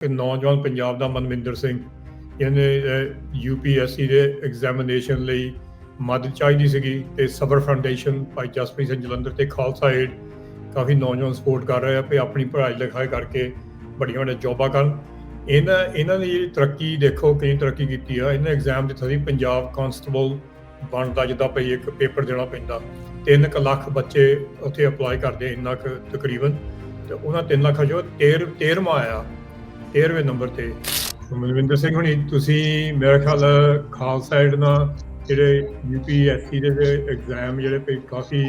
ਕਿ ਨੌਜਵਾਨ ਪੰਜਾਬ ਦਾ ਮਨਵਿੰਦਰ ਸਿੰਘ ਇਹਨੇ ਯੂਪੀਐਸਸੀ ਦੇ ਐਗਜ਼ਾਮੀਨੇਸ਼ਨ ਲਈ ਮਦਦ ਚਾਹੀਦੀ ਸੀਗੀ ਤੇ ਸਬਰ ਫਾਊਂਡੇਸ਼ਨ ਭਾਈ ਜਸਪ੍ਰੀਤ ਸਿੰਘ ਜਲੰਧਰ ਤੇ ਖਾਲਸਾ ਏਡ ਕਾਫੀ ਨੌਜਵਾਨ ਸਪੋਰਟ ਕਰ ਰਹੇ ਆ ਵੀ ਆਪਣੀ ਪੜ੍ਹਾਈ ਲਿਖਾਈ ਕਰਕੇ ਵੱਡੀਆਂ ਵੱਡੀਆਂ ਜੌਬਾਂ ਕਰਨ। ਇਹਨਾਂ ਇਹਨਾਂ ਦੀ ਜਿਹੜੀ ਤਰੱਕੀ ਦੇਖੋ ਕਿੰਨੀ ਤਰੱਕੀ ਕੀਤੀ ਆ। ਇਹਨਾਂ ਐਗਜ਼ਾਮ ਦਿੱਤਾ ਸੀ ਪੰਜਾਬ ਕਾਂਸਟੇਬਲ ਬਣਦਾ ਜਿੱਦਾਂ ਭਈ ਇੱਕ ਪੇਪਰ ਦੇਣਾ ਪੈਂਦਾ। 3 ਲੱਖ ਬੱਚੇ ਉੱਥੇ ਅਪਲਾਈ ਕਰਦੇ ਇੰਨਾ ਕੁ ਤਕਰੀਬਨ। ਤੇ ਉਹਨਾਂ 3 ਲੱਖਾਂ ਚੋਂ 13 13ਵਾਂ ਆਇਆ। 13ਵੇਂ ਨੰਬਰ ਤੇ। ਮਨਵਿੰਦਰ ਸਿੰਘ ਹੁਣੀ ਤੁਸੀਂ ਮੇਰੇ ਖਿਆਲ ਖਾਲਸਾ ਏਡ ਨਾਲ ਜਿਹੜੇ ਯੂਪੀਐਸਸੀ ਦੇ ਐਗਜ਼ਾਮ ਜਿਹੜੇ ਪਈ ਕਾਫੀ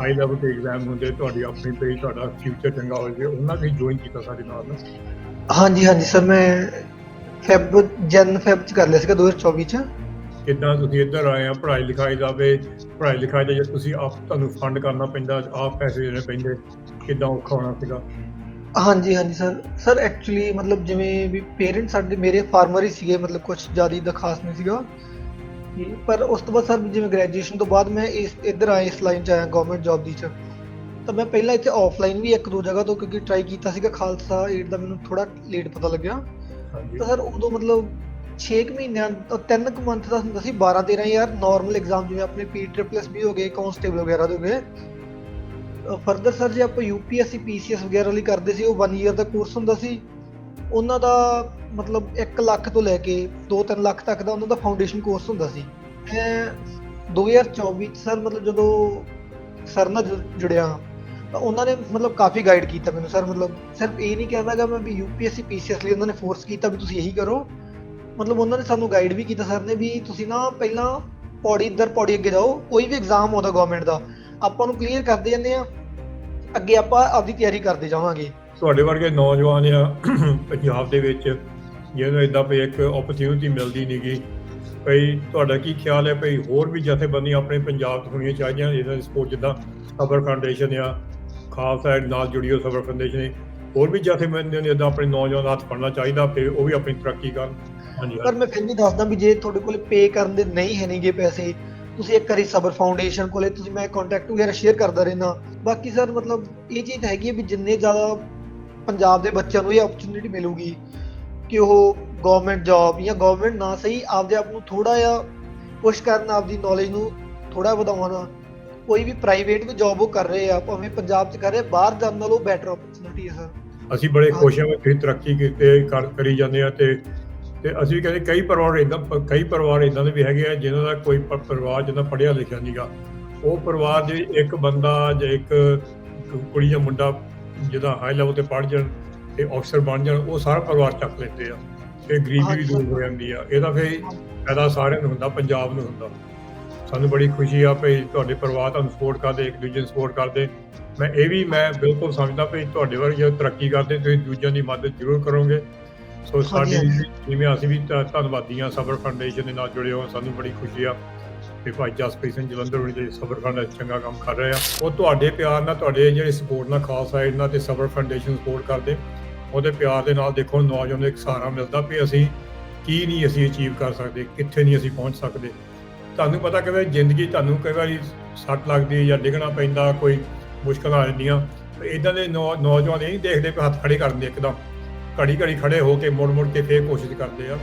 ਹਾਈ ਲੈਵਲ ਤੇ ਐਗਜ਼ਾਮ ਹੁੰਦੇ ਤੁਹਾਡੀ ਆਪਣੀ ਪਈ ਤੁਹਾਡਾ ਫਿਊਚਰ ਚੰਗਾ ਹੋ ਜਾਵੇ ਉਹਨਾਂ ਦੀ ਜੁਆਇਨ ਕੀਤਾ ਸਾਡੇ ਨਾਲ ਹਾਂਜੀ ਹਾਂਜੀ ਸਰ ਮੈਂ ਫੈਬ ਜਨ ਫੈਬ ਚ ਕਰ ਲਿਆ ਸੀਗਾ 2024 ਚ। ਕਿੱਦਾਂ ਤੁਸੀਂ ਇੱਧਰ ਆਏ ਆ ਪੜ੍ਹਾਈ ਲਿਖਾਈ ਦਾ ਵੇ ਪੜ੍ਹਾਈ ਲਿਖਾਈ ਦਾ ਜੇ ਤੁਸੀਂ ਆਪ ਤੁਹਾਨੂੰ ਫੰਡ ਕਰਨਾ ਪੈਂਦਾ ਆਪ ਪੈਸੇ ਦੇਣੇ ਪੈਂਦੇ ਕਿੱਦਾਂ ਔਖਾ ਹੋਣਾ ਸੀਗਾ? ਹਾਂਜੀ ਹਾਂਜੀ ਸਰ। ਸਰ ਐਕਚੁਅਲੀ ਮਤਲਬ ਜਿਵੇਂ ਵੀ ਪੇਰੈਂਟਸ ਸਾਡੇ ਮੇਰੇ ਫਾਰਮਰ ਹੀ ਸੀਗੇ ਮਤਲਬ ਕੁਝ ਜ਼ਿਆਦਾ ਦਾ ਖਾਸ ਨਹੀਂ ਸੀਗਾ। ਤੇ ਪਰ ਉਸ ਤੋਂ ਬਾਅਦ ਸਰ ਜਿਵੇਂ ਗ੍ਰੈਜੂਏਸ਼ਨ ਤੋਂ ਬਾਅਦ ਮੈਂ ਇਸ ਇੱਧਰ ਆਇਆ ਇਸ ਲਾਈਨ ਚ ਆਇਆ ਗਵਰਨਮੈਂਟ ਜੌਬ ਦੀ ਚ। ਤਾਂ ਮੈਂ ਪਹਿਲਾਂ ਇੱਥੇ ਆਫਲਾਈਨ ਵੀ ਇੱਕ ਦੋ ਜਗ੍ਹਾ ਤੋਂ ਕਿਉਂਕਿ ਟਰਾਈ ਕੀਤਾ ਸੀਗਾ ਖਾਲਸਾ ਏਡ ਦਾ ਮੈਨੂੰ ਥੋੜਾ ਲੇਟ ਪਤਾ ਲੱਗਿਆ। ਤਾਂ ਸਰ ਉਦੋਂ ਮਤਲਬ 6 ਮਹੀਨਿਆਂ ਤੋਂ 3 ਕੁ ਮੰਥ ਦਾ ਹੁੰਦਾ ਸੀ 12 13 ਯਾਰ ਨਾਰਮਲ ਐਗਜ਼ਾਮ ਜਿਵੇਂ ਆਪਣੇ ਪੀ ਟ੍ਰਿਪਲਸ ਵੀ ਹੋ ਗਏ ਕਾਂਸਟੇਬਲ ਵਗੈਰਾ ਦੇ ਹੋ ਗਏ। ਫਰਦਰ ਸਰ ਜੇ ਆਪਾਂ ਯੂਪੀਐਸਸੀ ਪੀਸੀਐਸ ਵਗੈਰਾ ਲਈ ਕਰਦੇ ਸੀ, ਉਹ 1 ਇਅਰ ਦਾ ਕੋਰਸ ਹੁੰਦਾ ਸੀ, ਉਹਨਾਂ ਦਾ ਮਤਲਬ 1 ਲੱਖ ਤੋਂ ਲੈ ਕੇ 2-3 ਲੱਖ ਤੱਕ ਦਾ ਉਹਨਾਂ ਦਾ ਫਾਊਂਡੇਸ਼ਨ ਕੋਰਸ ਹੁੰਦਾ ਸੀ। ਮੈਂ 2024 ਚ ਸਰ ਮਤਲਬ ਜਦੋਂ ਸਰ ਨਾਲ ਜੁ- ਜੁੜਿਆ, ਤਾਂ ਉਹਨਾਂ ਨੇ ਮਤਲਬ ਕਾਫੀ ਗਾਈਡ ਕੀਤਾ ਮੈਨੂੰ ਸਰ ਮਤਲਬ ਸਿਰਫ ਇਹ ਨਹੀਂ ਕਹਿੰਦਾਗਾ ਮੈਂ ਵੀ ਯੂਪੀਐਸਸੀ ਪੀਸੀਐਸ ਲਈ ਉਹਨਾਂ ਨੇ ਫੋਰਸ ਕੀਤਾ ਵੀ ਤੁਸੀਂ ਇਹੀ ਕਰੋ। ਮਤਲਬ ਉਹਨਾਂ ਨੇ ਸਾਨੂੰ ਗਾਈਡ ਵੀ ਕੀਤਾ ਸਰ ਨੇ ਵੀ ਤੁਸੀਂ ਨਾ ਪਹਿਲਾਂ ਪੌੜੀ ਇੱਧਰ ਪੌੜੀ ਅੱਗੇ ਜਾਓ, ਕੋਈ ਵੀ ਐਗਜ਼ਾਮ ਆਉਂਦਾ ਗਵਰਨਮੈਂਟ ਦਾ, ਆਪਾਂ ਨੂੰ ਕਲੀਅਰ ਕਰਦੇ ਜਾਂਦੇ ਆ। ਅੱਗੇ ਆਪਾਂ ਆਪਦੀ ਤਿਆਰੀ ਕਰਦੇ ਜਾਵਾਂਗੇ। ਤੁਹਾਡੇ ਵਰਗੇ ਨੌਜਵਾਨ ਆ ਪੰਜਾਬ ਦੇ ਵਿੱਚ ਜਿਹਨੂੰ ਇਦਾਂ ਪਈ ਇੱਕ ਓਪਰਚ्युनिटी ਮਿਲਦੀ ਨਹੀਂਗੀ ਭਈ ਤੁਹਾਡਾ ਕੀ ਖਿਆਲ ਹੈ ਭਈ ਹੋਰ ਵੀ ਜਥੇਬੰਦੀਆਂ ਆਪਣੇ ਪੰਜਾਬ ਤੋਂ ਹੋਣੀਆਂ ਚਾਹੀਦੀਆਂ ਇਹਨਾਂ ਸਪੋਰਟ ਜਿੱਦਾਂ ਸਬਰ ਫਾਊਂਡੇਸ਼ਨ ਆ ਖਾਲਸਾ ਐਡ ਨਾਲ ਜੁੜੀ ਹੋ ਸਬਰ ਫਾਊਂਡੇਸ਼ਨ ਹੋਰ ਵੀ ਜਥੇਬੰਦੀਆਂ ਨੇ ਇਦਾਂ ਆਪਣੇ ਨੌਜਵਾਨ ਹੱਥ ਪੜਨਾ ਚਾਹੀਦਾ ਤੇ ਉਹ ਵੀ ਆਪਣੀ ਤਰੱਕੀ ਕਰਨ। ਪਰ ਮੈਂ ਫਿਰ ਵੀ ਦੱਸਦਾ ਵੀ ਜੇ ਤੁਹਾਡੇ ਕੋਲ ਪੇ ਕਰਨ ਦੇ ਨਹੀਂ ਹੈ ਨਹੀਂਗੇ ਪੈਸੇ ਤੁਸੀਂ ਇੱਕ ਵਾਰੀ ਸਬਰ ਫਾਊਂਡੇਸ਼ਨ ਕੋਲੇ ਤੁਸੀਂ ਮੈਂ ਕੰਟੈਕਟ ਵਗੈਰਾ ਸ਼ੇਅਰ ਕਰਦਾ ਰਹਿਣਾ ਬਾਕੀ ਸਰ ਮਤਲਬ ਇਹ ਚੀਜ਼ ਹੈਗੀ ਵੀ ਜਿੰਨੇ ਜ਼ਿਆਦਾ ਪੰਜਾਬ ਦੇ ਬੱਚਿਆਂ ਨੂੰ ਇਹ ਓਪਰਚ्युनिटी ਮਿਲੂਗੀ ਕਿ ਉਹ ਗਵਰਨਮੈਂਟ ਜੌਬ ਜਾਂ ਗਵਰਨਮੈਂਟ ਨਾ ਸਹੀ ਆਪਦੇ ਆਪ ਨੂੰ ਥੋੜਾ ਜਿਹਾ ਪੁਸ਼ ਕਰਨ ਆਪਦੀ ਨੌਲੇਜ ਨੂੰ ਥੋੜਾ ਵਧਾਉਣਾ। ਕੋਈ ਵੀ ਪ੍ਰਾਈਵੇਟ ਵੀ ਜੌਬ ਉਹ ਕਰ ਰਹੇ ਆ ਭਾਵੇਂ ਪੰਜਾਬ 'ਚ ਕਰ ਰਹੇ ਬਾਹਰ ਜਾਣ ਨਾਲੋਂ ਬੈਟਰ ਓਪਰਚ्युनिटी ਹੈ ਸਰ ਅਸੀਂ ਬੜੇ ਖੁਸ਼ ਹਾਂ ਕਿ ਤਰੱਕੀ ਕੀਤੀ ਕਰੀ ਜਾਂਦੇ ਆ ਤੇ ਤੇ ਅਸੀਂ ਕਹਿੰਦੇ ਕਈ ਪਰਿਵਾਰ ਇਦਾਂ ਕਈ ਪਰਿਵਾਰ ਇਦਾਂ ਦੇ ਵੀ ਹੈਗੇ ਆ ਜਿਨ੍ਹਾਂ ਦਾ ਕੋਈ ਪਰਿਵਾਰ ਜਿਹਦਾ ਪੜ੍ਹਿਆ ਲਿਖਿਆ ਨਹੀਂਗਾ ਉਹ ਪਰਿਵਾਰ ਦੇ ਇੱਕ ਬੰਦਾ ਜਾਂ ਇੱਕ ਕੁੜੀ ਜਾਂ ਮੁੰਡਾ ਜਿਹਦਾ ਹਾਈ ਲੈਵਲ ਤੇ ਪੜ੍ਹ ਜਾਣ ਤੇ ਅਫਸਰ ਬਣ ਜਾਣ ਉਹ ਸਾਰਾ ਪਰਿਵਾਰ ਚੱਕ ਲੈਂਦੇ ਆ। ਤੇ ਗਰੀਬੀ ਵੀ। ਦੂਰ ਹੋ ਜਾਂਦੀ ਆ। ਇਹਦਾ ਫਿਰ ਫਾਇਦਾ ਸਾਰਿਆਂ ਨੂੰ ਹੁੰਦਾ ਪੰਜਾਬ ਨੂੰ ਹੁੰਦਾ। ਸਾਨੂੰ ਬੜੀ ਖੁਸ਼ੀ ਆ ਭਈ ਤੁਹਾਡੇ ਪਰਿਵਾਰ ਤੁਹਾਨੂੰ ਸਪੋਰਟ ਕਰਦੇ ਇੱਕ ਦੂਜੇ ਨੂੰ ਸਪੋਰਟ ਕਰਦੇ। ਮੈਂ ਇਹ ਵੀ ਮੈਂ ਬਿਲਕੁਲ ਸਮਝਦਾ ਭਈ ਤੁਹਾਡੇ ਵਰਗੇ ਤਰੱਕੀ ਕਰਦੇ ਤੁਸੀਂ ਦੂਜਿਆਂ ਦੀ ਮਦਦ ਜ਼ਰੂਰ ਕਰੋਗੇ। ਸੋ ਸਾਡੀ ਹਾਂਜੀ। ਜਿਵੇਂ ਅਸੀਂ ਵੀ ਧੰਨਵਾਦੀ ਹਾਂ ਸਬਰ ਫਾਊਂਡੇਸ਼ਨ ਦੇ ਨਾਲ ਜੁੜੇ ਹੋ ਸਾਨੂੰ ਬੜੀ ਖੁਸ਼ੀ ਆ ਕਿ ਭਾਈ ਜਸਪ੍ਰੀਤ ਸਿੰਘ ਜਲੰਧਰ ਵੀ ਜਿਹੜੇ ਸਬਰ ਫਾਊਂਡੇਸ਼ਨ ਚੰਗਾ ਕੰਮ ਕਰ ਰਹੇ ਆ। ਉਹ ਤੁਹਾਡੇ ਪਿਆਰ ਨਾਲ ਤੁਹਾਡੇ ਜਿਹੜੇ ਸਪੋਰਟ ਨਾਲ ਖਾਲਸਾ ਏਡ ਨਾਲ ਤੇ ਸਬਰ ਫਾਊਂਡੇਸ਼ਨ ਸਪੋਰਟ ਕਰਦੇ ਉਹਦੇ ਪਿਆਰ ਦੇ ਨਾਲ ਦੇਖੋ ਨੌਜਵਾਨ ਨੂੰ ਇੱਕ ਸਹਾਰਾ ਮਿਲਦਾ ਵੀ ਅਸੀਂ ਕੀ ਨਹੀਂ ਅਸੀਂ ਅਚੀਵ ਕਰ ਸਕਦੇ ਕਿੱਥੇ ਨਹੀਂ ਅਸੀਂ ਪਹੁੰਚ ਸਕਦੇ। ਤੁਹਾਨੂੰ ਪਤਾ ਕਿ ਜ਼ਿੰਦਗੀ ਤੁਹਾਨੂੰ ਕਈ ਵਾਰੀ ਸੱਟ ਲੱਗਦੀ ਹੈ ਜਾਂ ਡਿੱਗਣਾ ਪੈਂਦਾ ਕੋਈ ਮੁਸ਼ਕਲਾਂ ਆ ਜਾਂਦੀਆਂ। ਇਦਾਂ ਦੇ ਨੌ- ਨੌਜਵਾਨ ਇਹ ਨਹੀਂ ਦੇਖਦੇ ਕਿ ਹੱਥ ਖੜੇ ਕਰਨ ਦੇ ਇੱਕਦਮ। ਘੜੀ ਘੜੀ ਖੜੇ ਹੋ ਕੇ ਮੁੜ ਮੁੜ ਕੇ ਫੇਰ ਕੋਸ਼ਿਸ਼ ਕਰਦੇ ਆ।